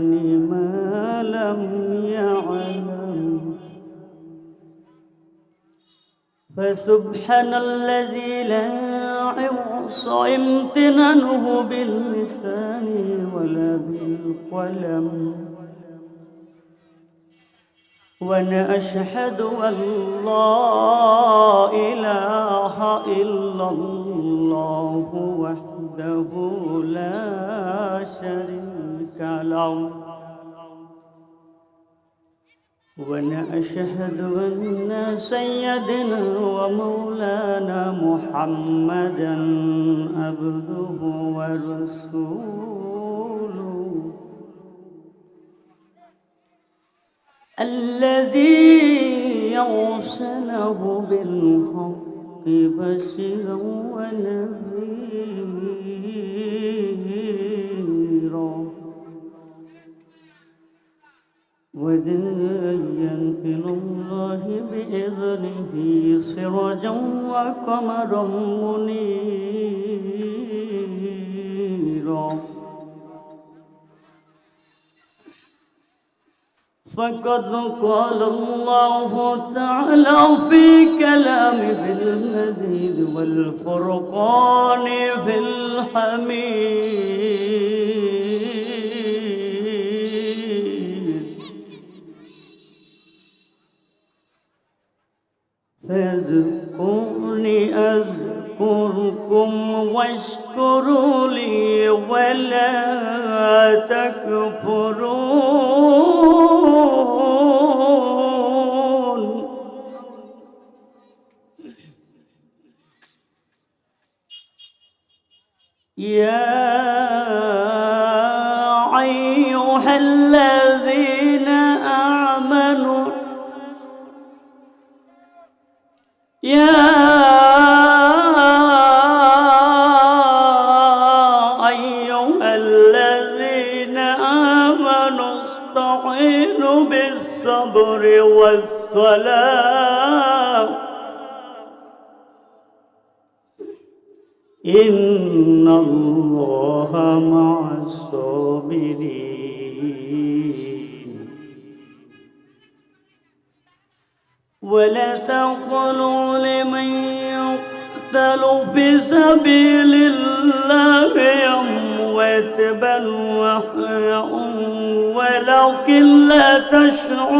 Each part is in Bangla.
الإنسان لم يعلم. فسبحان الذي لا يعصى امتنانه باللسان ولا بالقلم. وأنا أشهد أن لا إله إلا الله وحده لا شريك له. وأنا أشهد أن سيدنا ومولانا محمدا عبده ورسوله. الذي يرسله بالحق بشرا ونذيرا وداعيا إلى الله بإذنه سراجا وقمرا منيرا فقد قال الله تعالى في كلامه النذير والفرقان في الحميد. فاذكرني أذكركم واشكروا لي ولا تكفرون. يا أيها الذين إن الله مع الصابرين ولا تقولوا لمن يقتل في سبيل الله أموات بل وحياء ولكن لا تشعرون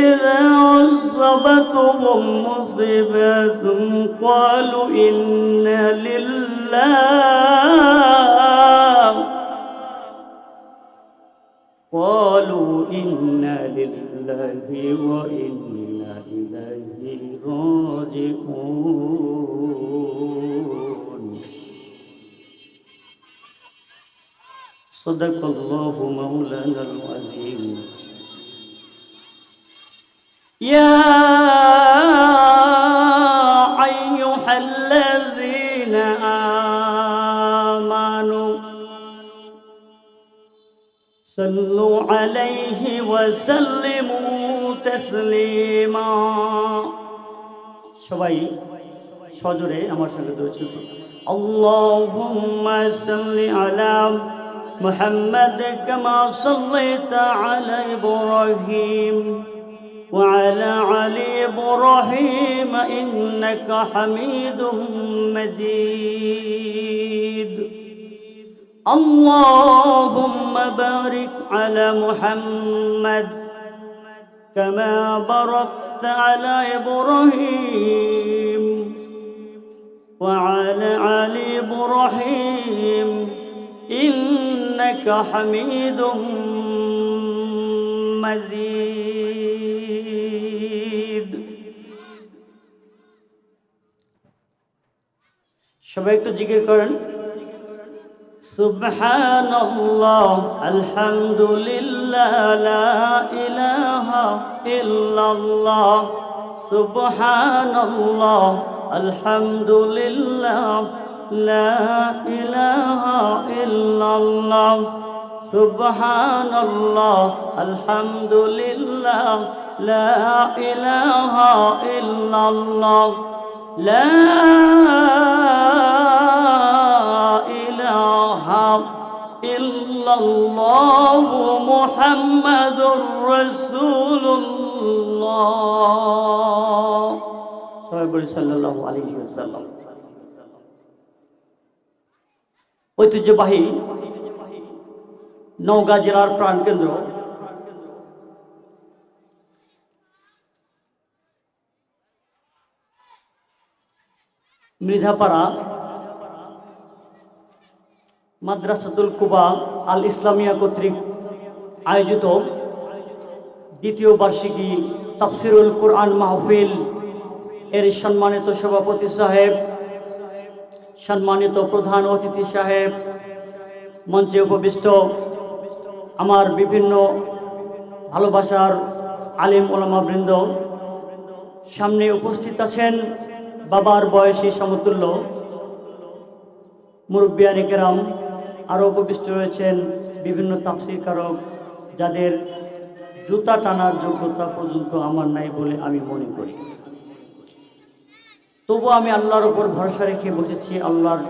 إذا أصابتهم مصيبة قالوا إنا لله. قالوا إنا لله وإنا إليه راجعون. صدق الله مولانا العظيم. يا أيها الذين آمنوا صلوا عليه وسلموا تسليما সবাই সজোরে আমার সঙ্গে দৌড়ছিল اللهم صل على محمد كما صليت على إبراهيم وعلى آل إبراهيم إنك حميد مجيد. اللهم بارك على محمد كما باركت على إبراهيم وعلى آل إبراهيم إنك حميد مجيد. সবাই একটু জিজ্ঞেস করেন سبحان الله الحمد لله لا إله إلا الله سبحان الله الحمد لله لا إله إلا الله سبحان الله الحمد لله لا إله إلا الله لا الله محمد رسول الله সবাই বলি সাল্লাল্লাহু আলাইহি ওয়াসাল্লাম ঐতিহ্যবাহী নওগাঁ জেলার প্রাণকেন্দ্র মৃধাপাড়া মাদ্রাসাতুল কুবা আল ইসলামিয়া কর্তৃক আয়োজিত দ্বিতীয় বার্ষিকী তাফসিরুল কোরআন মাহফিল এর সম্মানিত সভাপতি সাহেব, সম্মানিত প্রধান অতিথি সাহেব, মঞ্চে উপবিষ্ট আমার বিভিন্ন ভালোবাসার আলিম ওলামাবৃন্দ। সামনে উপস্থিত আছেন বাবার বয়সী সমতুল্য মুরব্বিয়ানি কেরাম আরও উপবিষ্ট রয়েছেন বিভিন্ন তাফসির কারক যাদের জুতা টানার যোগ্যতা পর্যন্ত আমার নাই বলে আমি মনে করি। তবু আমি আল্লাহর ওপর ভরসা রেখে বসেছি, আল্লাহর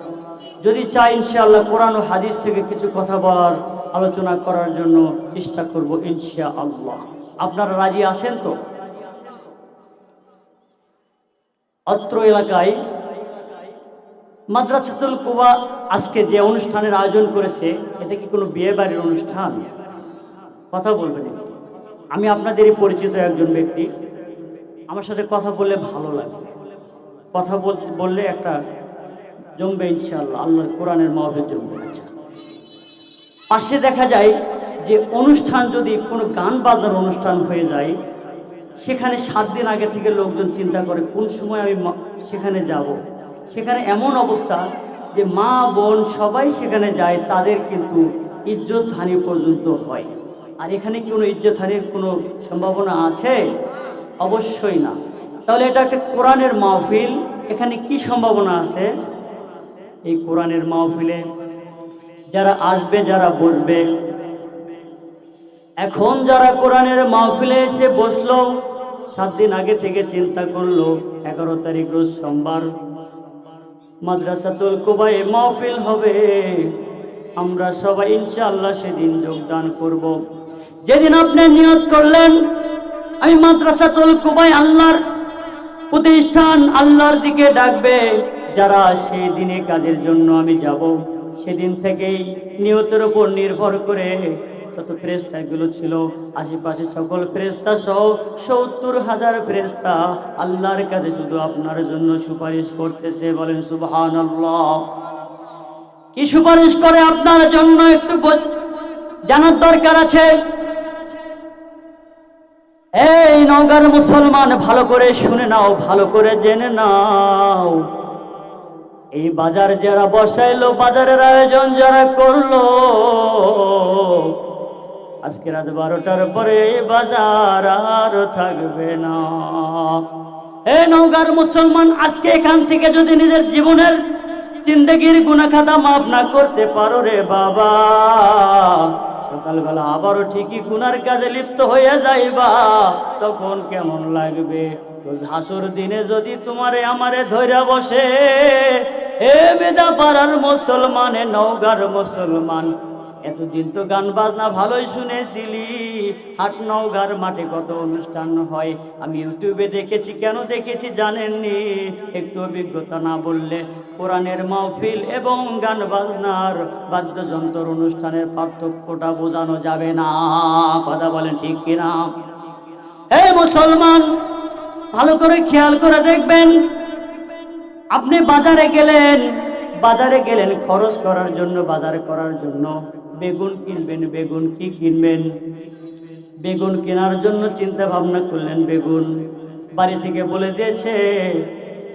যদি চাই ইনশাআল্লাহ কোরআন ও হাদিস থেকে কিছু কথা বলার আলোচনা করার জন্য চেষ্টা করব ইনশা আল্লাহ আপনারা রাজি আছেন তো? অত্র এলাকায় মাদ্রাসাতুল কুবা আজকে যে অনুষ্ঠানের আয়োজন করেছে, এটা কি কোনো বিয়ে বাড়ির অনুষ্ঠান? কথা বলবেন আমি আপনাদেরই পরিচিত একজন ব্যক্তি। আমার সাথে কথা বললে ভালো লাগে। কথা বললে একটা জমবে ইনশাল্লাহ আল্লাহর কোরআনের মহবে জমবে। আচ্ছা। পাশে দেখা যায় যে অনুষ্ঠান যদি কোনো গান বাজনার অনুষ্ঠান হয়ে যায়, সেখানে সাত দিন আগে থেকে লোকজন চিন্তা করে, কোন সময় আমি সেখানে যাব। সেখানে এমন অবস্থা যে মা, বোন সবাই সেখানে যায়, তাদের কিন্তু ইজ্জত হানি পর্যন্ত হয়। আর এখানে কি কোনো ইজ্জত হানির কোনো সম্ভাবনা আছে? অবশ্যই না। তাহলে এটা একটা কোরআনের মাহফিল। এখানে কি সম্ভাবনা আছে? এই কোরআনের মাহফিলে যারা আসবে, যারা বসবে। এখন যারা কোরআনের মাহফিলে এসে বসল, সাত দিন আগে থেকে চিন্তা করল, এগারো তারিখ রোজ সোমবার। মাদ্রাসাতুল কুবাই মাহফিল হবে আমরা সবাই ইনশাআল্লাহ সেদিন যোগদান করব। যেদিন আপনি নিয়ত করলেন, আমি মাদ্রাসাতুল কুবাই আল্লাহর প্রতিষ্ঠান আল্লাহর দিকে ডাকবে, যারা সেই দিনে কাজের জন্য আমি যাব, সেদিন থেকেই নিয়তের উপর নির্ভর করে যত ফেরেস্তাগুলো ছিল, আশেপাশে সকল ফেরেস্তা সহ সত্তর হাজার ফেরেস্তা আল্লাহর কাছে শুধু আপনার জন্য সুপারিশ করতেছে, বলেন সুবহান কি সুপারিশ করে আপনার জন্য একটু জানার দরকার আছে? এই নওগাঁর মুসলমান, ভালো করে শুনে নাও, ভালো করে জেনে নাও। এই বাজার যারা বসাইলো, বাজারের আয়োজন যারা করল আজকে রাত বারোটার পরে বাজার আর থাকবে না। এই নওগাঁর মুসলমান, আজকে এখান থেকে যদি নিজের জীবনের জিন্দগির গুণাখাতা মাফ না করতে পারো রে বাবা, সকালবেলা আবারও ঠিকই গুনার কাজে লিপ্ত হয়ে যাইবা, তখন কেমন লাগবে? হাসুর দিনে যদি তোমারে আমারে ধৈরা বসে, এ মেদা পাড়ার মুসলমানে, নওগার মুসলমান এতদিন তো গান বাজনা ভালোই শুনেছিলি। হাট নওগার মাঠে কত অনুষ্ঠান হয়। আমি ইউটিউবে দেখেছি, কেন দেখেছি জানেননি? একটু অভিজ্ঞতা না বললে কোরআনের মাহফিল এবং গান বাজনার বাদ্যযন্ত্র অনুষ্ঠানের পার্থক্যটা বোঝানো যাবে না। কথা বলেন ঠিক কিনা? এই মুসলমান, ভালো করে খেয়াল করে দেখবেন। আপনি বাজারে গেলেন বাজারে গেলেন খরচ করার জন্য, বাজার করার জন্য। বেগুন কিনবেন, বেগুন কি কিনবেন? বেগুন কেনার জন্য চিন্তা ভাবনা করলেন বেগুন। বাড়ি থেকে বলে দিয়েছে,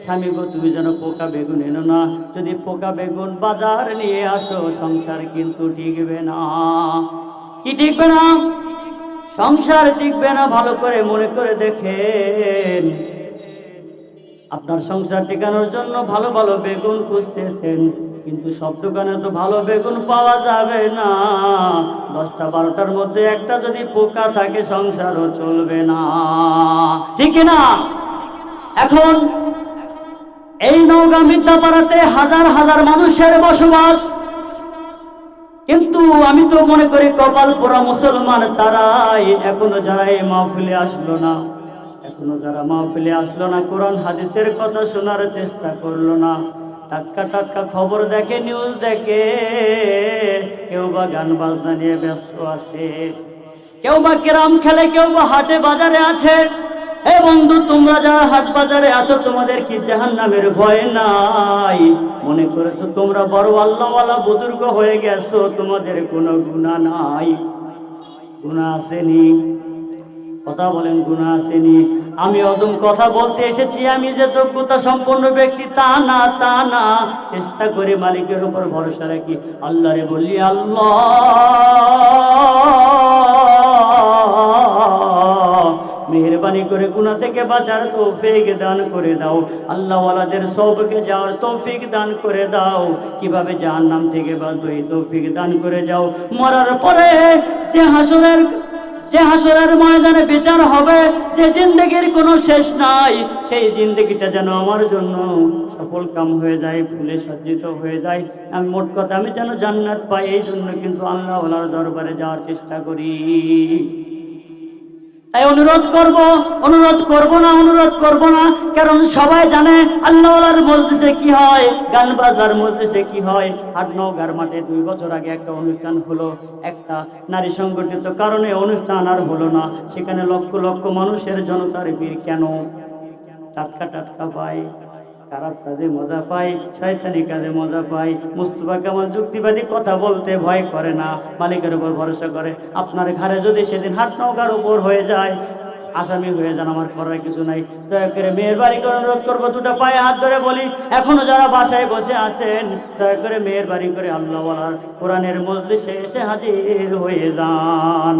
স্বামী গো, তুমি যেন পোকা বেগুন এনো না। যদি পোকা বেগুন বাজার নিয়ে আসো, সংসার কিন্তু টিকবে না। কি টিকবে না? সংসার টিকবে না, ভালো করে মনে করে দেখেন। আপনার সংসার টিকানোর জন্য ভালো ভালো বেগুন খুঁজতেছেন। কিন্তু সব দোকানে তো ভালো বেগুন পাওয়া যাবে না। দশটা বারোটার মধ্যে একটা যদি পোকা থাকে, সংসারও চলবে না। ঠিক না? এখন এই নৌকা মিথ্যাপাড়াতে হাজার হাজার মানুষের বসবাস। কিন্তু আমি তো মনে করি কপাল পোড়া মুসলমান তারাই এখনও যারা এই মাহফিলে আসলো না, এখনও যারা মাহফিলে আসলো না, কোরআন হাদিসের কথা শোনার চেষ্টা করল না। টাটকা টাটকা খবর দেখে নিউজ দেখে। কেউ বা গান বাজনা নিয়ে ব্যস্ত আছে। কেউ বা কেরাম খেলে, কেউ বা হাটে বাজারে আছে। এ বন্ধু, তোমরা যারা হাট বাজারে আছো, তোমাদের কি জাহান নামের ভয় নাই? মনে করেছ তোমরা বড় আল্লাহওয়ালা বুজুর্গ হয়ে গেছো, তোমাদের কোনো গুণা নাই? গুণা আসেনি? কথা বলেন গুণা আসেনি আমি অদম কথা বলতে এসেছি, আমি যে যোগ্যতা সম্পন্ন ব্যক্তি, তা না তা না। চেষ্টা করে মালিকের উপর ভরসা রাখি। আল্লাহরে বলি, আল্লাহ, মেহরবানি করে গুণা থেকে বাঁচার তৌফিক দান করে দাও। আল্লাহওয়ালাদের সবকে যাওয়ার তৌফিক দান করে দাও। কীভাবে জাহান্নাম থেকে বাঁচবো এই তৌফিক দান করে যাও। মরার পরে যে হাসরের যে হাসরের ময়দানে বিচার হবে, যে জিন্দগির কোনো শেষ নাই, সেই জিন্দগিটা যেন আমার জন্য সফল কাম হয়ে যায়, ফুলে সজ্জিত হয়ে যায়। আমি মোট কথা, আমি যেন জান্নাত পাই, এই জন্য কিন্তু আল্লাহ দরবারে যাওয়ার চেষ্টা করি। তাই অনুরোধ করব অনুরোধ করব না, অনুরোধ করব না। কারণ সবাই জানে আল্লাহওয়ালার মসজিদে কি হয় গান বাজার মসজিদে কি হয়। হাট নগার মাঠে দুই বছর আগে একটা অনুষ্ঠান হলো, একটা নারী সংগঠিত কারণে অনুষ্ঠান আর হলো না। সেখানে লক্ষ লক্ষ মানুষের জনতার ভিড় কেন? টাটকা টাটকা পায় খারাপ কাজে মজা পাই শয়তানি কাজে মজা পাই মুস্তফা কামাল যুক্তিবাদী কথা বলতে ভয় করে না, মালিকের উপর ভরসা করে। আপনার ঘরে যদি সেদিন হাট নৌকার উপর হয়ে যায়, আসামি হয়ে যান, আমার করার কিছু নাই। দয়া করে মেয়ের বাড়ি করে অনুরোধ করব, দুটো পায়ে হাত ধরে বলি, এখনও যারা বাসায় বসে আছেন, দয়া করে মেয়ের বাড়ি করে আল্লাহ বলার কোরআনের মজলিসে এসে হাজির হয়ে যান।